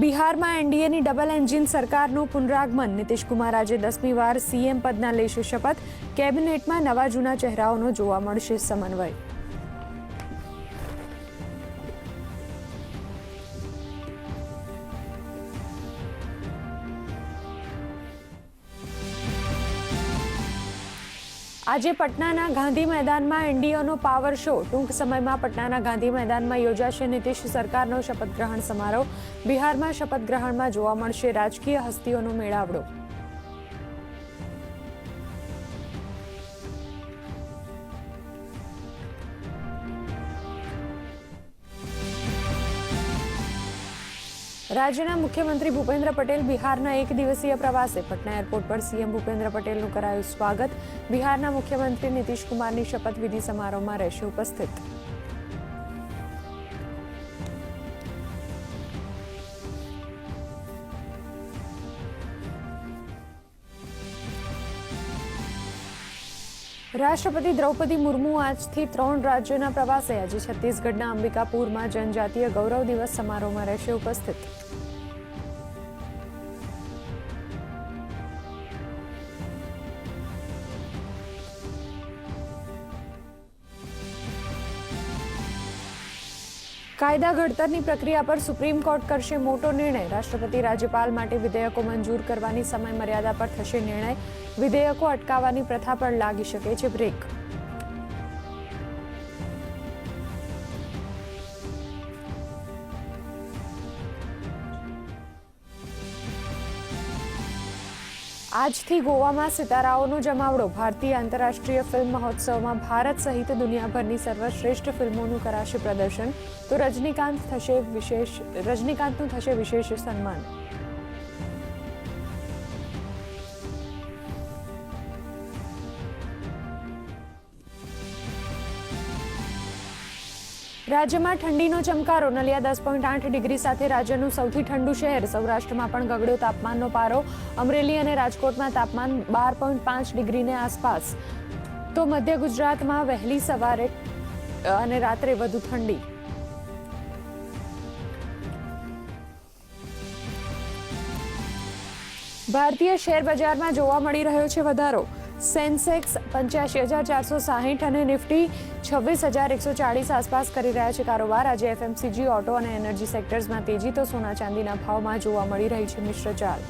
બિહારમાં એનડીએની double engine સરકારનું પુનરાગમન. કુમાર આજે દસમી વાર સીએમ પદના લેશે શપથ. કેબિનેટમાં નવા જૂના ચહેરાઓનો જોવા મળશે સમન્વય. આજે પટનાના ગાંધી મેદાનમાં એનડીએનો પાવર શો ટૂંક સમયમાં પટનાના ગાંધી મેદાનમાં યોજાશે નીતિશ સરકારનો શપથ ગ્રહણ સમારોહ. બિહારમાં શપથ ગ્રહણમાં જોવા મળશે રાજકીય હસ્તીઓનો મેળાવડો. રાજ્યના મુખ્યમંત્રી ભૂપેન્દ્ર પટેલ બિહારના એક દિવસીય પ્રવાસે પટના એરપોર્ટ પર સીએમ ભૂપેન્દ્ર પટેલનું કરાયું સ્વાગત. બિહારના મુખ્યમંત્રી નીતિશ કુમારની શપથવિધિ સમારોહમાં રહેશે ઉપસ્થિત. રાષ્ટ્રપતિ દ્રૌપદી મુર્મુ આજથી ત્રણ રાજ્યોના પ્રવાસે આજે છત્તીસગઢના અંબિકાપુરમાં જનજાતીય ગૌરવ દિવસ સમારોહમાં રહેશે ઉપસ્થિત. કાયદા ઘડતરની પ્રક્રિયા પર સુપ્રીમ કોર્ટ કરશે મોટો નિર્ણય. રાષ્ટ્રપતિ રાજ્યપાલ માટે વિધેયકો મંજૂર કરવાની સમય મર્યાદા પર થશે નિર્ણય. વિધેયકો અટકાવવાની પ્રથા પર લાગી શકે છે બ્રેક. આજથી ગોવામાં સિતારાઓનો જમાવડો. ભારતીય આંતરરાષ્ટ્રીય ફિલ્મ મહોત્સવમાં ભારત સહિત દુનિયાભરની સર્વશ્રેષ્ઠ ફિલ્મોનું કરાશે પ્રદર્શન. તો રજનીકાંત થશે વિશેષ, રજનીકાંતનું થશે વિશેષ સન્માન. રાજ્યમાં ઠંડીનો ચમકારો. નલિયા દસ પોઈન્ટ આઠ ડિગ્રી સાથે રાજ્યનું સૌથી ઠંડુ શહેર. સૌરાષ્ટ્રમાં પણ ગગડ્યો તાપમાનનો પારો. અમરેલી અને રાજકોટમાં તાપમાન બાર પોઈન્ટ પાંચ ડિગ્રીને આસપાસ. તો મધ્ય ગુજરાતમાં વહેલી સવારે અને રાત્રે વધુ ઠંડી. ભારતીય શેર બજારમાં જોવા મળી રહ્યો છે વધારો. સેન્સેક્સ પંચ્યાસી હજાર ચારસો સાહીઠ અને નિફ્ટી છવ્વીસ હજાર એકસો ચાળીસ આસપાસ કરી રહ્યા છે કારોબાર. આજે એફએમસીજી, ઓટો અને એનર્જી સેક્ટર્સમાં તેજી તો સોના ચાંદીના ભાવમાં જોવા મળી રહી છે મિશ્ર ચાલ.